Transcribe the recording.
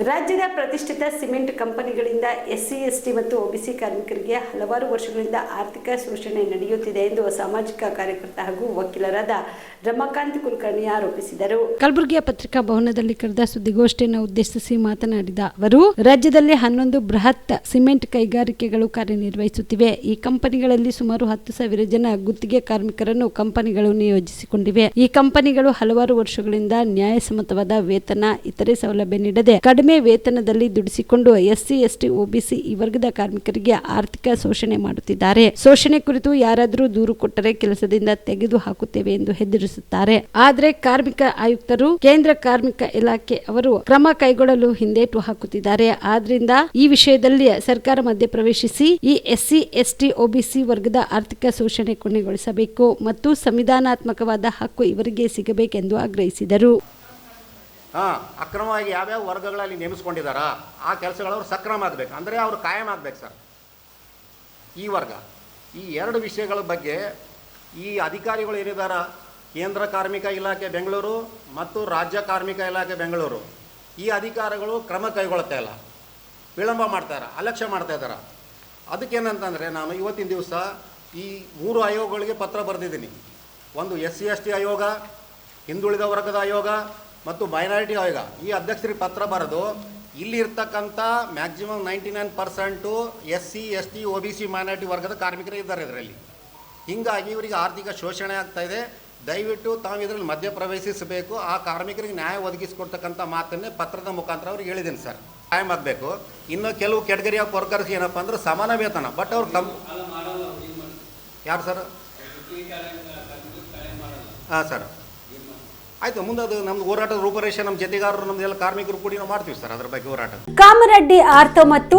ರಾಜ್ಯದ ಪ್ರತಿಷ್ಠಿತ ಸಿಮೆಂಟ್ ಕಂಪನಿಗಳಿಂದ ಎಸ್ಸಿ, ಎಸ್ಟಿ ಮತ್ತು ಒಬಿಸಿ ಕಾರ್ಮಿಕರಿಗೆ ಹಲವಾರು ವರ್ಷಗಳಿಂದ ಆರ್ಥಿಕ ಶೋಷಣೆ ನಡೆಯುತ್ತಿದೆ ಎಂದು ಸಾಮಾಜಿಕ ಕಾರ್ಯಕರ್ತ ಹಾಗೂ ವಕೀಲರಾದ ರಮಾಕಾಂತ್ ಕುಲಕರ್ಣಿ ಆರೋಪಿಸಿದರು. ಕಲಬುರಗಿಯ ಪತ್ರಿಕಾ ಭವನದಲ್ಲಿ ಕರೆದ ಸುದ್ದಿಗೋಷ್ಠಿಯನ್ನು ಉದ್ದೇಶಿಸಿ ಮಾತನಾಡಿದ ಅವರು, ರಾಜ್ಯದಲ್ಲಿ ಹನ್ನೊಂದು ಬೃಹತ್ ಸಿಮೆಂಟ್ ಕೈಗಾರಿಕೆಗಳು ಕಾರ್ಯನಿರ್ವಹಿಸುತ್ತಿವೆ. ಈ ಕಂಪನಿಗಳಲ್ಲಿ ಸುಮಾರು ಹತ್ತು ಸಾವಿರ ಜನ ಗುತ್ತಿಗೆ ಕಾರ್ಮಿಕರನ್ನು ಕಂಪನಿಗಳು ನಿಯೋಜಿಸಿಕೊಂಡಿವೆ. ಈ ಕಂಪನಿಗಳು ಹಲವಾರು ವರ್ಷಗಳಿಂದ ನ್ಯಾಯಸಮ್ಮತವಾದ ವೇತನ, ಇತರೆ ಸೌಲಭ್ಯ ನೀಡದೆ ವೇತನದಲ್ಲಿ ದುಡಿಸಿಕೊಂಡು ಎಸ್ಸಿ, ಎಸ್ಟಿ, ಒಬಿಸಿ ಈ ವರ್ಗದ ಕಾರ್ಮಿಕರಿಗೆ ಆರ್ಥಿಕ ಶೋಷಣೆ ಮಾಡುತ್ತಿದ್ದಾರೆ. ಶೋಷಣೆ ಕುರಿತು ಯಾರಾದರೂ ದೂರು ಕೊಟ್ಟರೆ ಕೆಲಸದಿಂದ ತೆಗೆದು ಹಾಕುತ್ತೇವೆ ಎಂದು ಹೆದರಿಸುತ್ತಾರೆ. ಆದರೆ ಕಾರ್ಮಿಕ ಆಯುಕ್ತರು, ಕೇಂದ್ರ ಕಾರ್ಮಿಕ ಇಲಾಖೆ ಅವರು ಕ್ರಮ ಕೈಗೊಳ್ಳಲು ಹಿಂದೇಟು ಹಾಕುತ್ತಿದ್ದಾರೆ. ಆದ್ರಿಂದ ಈ ವಿಷಯದಲ್ಲಿ ಸರ್ಕಾರ ಮಧ್ಯಪ್ರವೇಶಿಸಿ ಈ ಎಸ್ಸಿ, ಎಸ್ಟಿ, ಒಬಿಸಿ ವರ್ಗದ ಆರ್ಥಿಕ ಶೋಷಣೆ ಕೊನೆಗೊಳಿಸಬೇಕು ಮತ್ತು ಸಂವಿಧಾನಾತ್ಮಕವಾದ ಹಕ್ಕು ಇವರಿಗೆ ಸಿಗಬೇಕೆಂದು ಆಗ್ರಹಿಸಿದರು. ಹಾಂ, ಅಕ್ರಮವಾಗಿ ಯಾವ್ಯಾವ ವರ್ಗಗಳಲ್ಲಿ ನೇಮಿಸ್ಕೊಂಡಿದ್ದಾರಾ, ಆ ಕೆಲಸಗಳವ್ರು ಸಕ್ರಮ ಆಗಬೇಕು. ಅಂದರೆ ಅವರು ಕಾಯಂ ಆಗಬೇಕು ಸರ್. ಈ ವರ್ಗ. ಈ ಎರಡು ವಿಷಯಗಳ ಬಗ್ಗೆ ಈ ಅಧಿಕಾರಿಗಳು ಏನಿದ್ದಾರೆ ಕೇಂದ್ರ ಕಾರ್ಮಿಕ ಇಲಾಖೆ ಬೆಂಗಳೂರು ಮತ್ತು ರಾಜ್ಯ ಕಾರ್ಮಿಕ ಇಲಾಖೆ ಬೆಂಗಳೂರು. ಈ ಅಧಿಕಾರಿಗಳು ಕ್ರಮ ಕೈಗೊಳ್ತಾ ಇಲ್ಲ ವಿಳಂಬ ಮಾಡ್ತಾರೆ ಅಲಕ್ಷ್ಯ ಮಾಡ್ತಾ ಇದ್ದಾರೆ ಅದಕ್ಕೇನಂತಂದರೆ ನಾನು ಇವತ್ತಿನ ದಿವಸ ಈ ಮೂರು ಆಯೋಗಗಳಿಗೆ ಪತ್ರ ಬರೆದಿದ್ದೀನಿ. ಒಂದು ಎಸ್ ಸಿ ಎಸ್ ಟಿ ಆಯೋಗ, ಹಿಂದುಳಿದ ವರ್ಗದ ಆಯೋಗ ಮತ್ತು ಮೈನಾರಿಟಿ ಆಯೋಗ. ಈ ಅಧ್ಯಕ್ಷರಿಗೆ ಪತ್ರ ಬರೆದು ಇಲ್ಲಿ ಇರ್ತಕ್ಕಂಥ maximum ninety nine percent S C S T O B C minority ವರ್ಗದ ಕಾರ್ಮಿಕರೇ ಇದ್ದಾರೆ ಇದರಲ್ಲಿ. ಹೀಗಾಗಿ ಇವರಿಗೆ ಆರ್ಥಿಕ ಶೋಷಣೆ ಆಗ್ತಾ ಇದೆ. ದಯವಿಟ್ಟು ತಾವು ಇದರಲ್ಲಿ ಮಧ್ಯಪ್ರವೇಶಿಸಬೇಕು. ಆ ಕಾರ್ಮಿಕರಿಗೆ ನ್ಯಾಯ ಒದಗಿಸಿಕೊಡ್ತಕ್ಕಂಥ ಮಾತನ್ನೇ ಪತ್ರದ ಮುಖಾಂತರ ಅವ್ರಿಗೆ ಹೇಳಿದ್ದೀನಿ ಸರ್. ಕಾಯಂ ಆಗಬೇಕು ಇನ್ನು ಕೆಲವು ಕೆಟಗರಿ ಆಫ್ ವರ್ಕರ್ಸ್ ಏನಪ್ಪ ಅಂದ್ರೆ ಸಮಾನ ವೇತನ. ಬಟ್ ಅವ್ರು ಕಮ್ ಯಾರು ಸರ್? ಹಾಂ ಸರ್. ಆಯಿತು ಮುಂದೆ ಅದು ನಮ್ದು ಹೋರಾಟದ ರೂಪರೇಷೆ ನಮ್ಮ ಜತೆಗಾರರು ಎಲ್ಲ ಕಾರ್ಮಿಕರು ಕೂಡಿ ನಾವು ಮಾಡ್ತೀವಿ ಸರ್, ಅದ್ರ ಬಗ್ಗೆ ಹೋರಾಟ. ಕಾಮರೆಡ್ಡಿ ಆರ್ತೋ ಮತ್ತು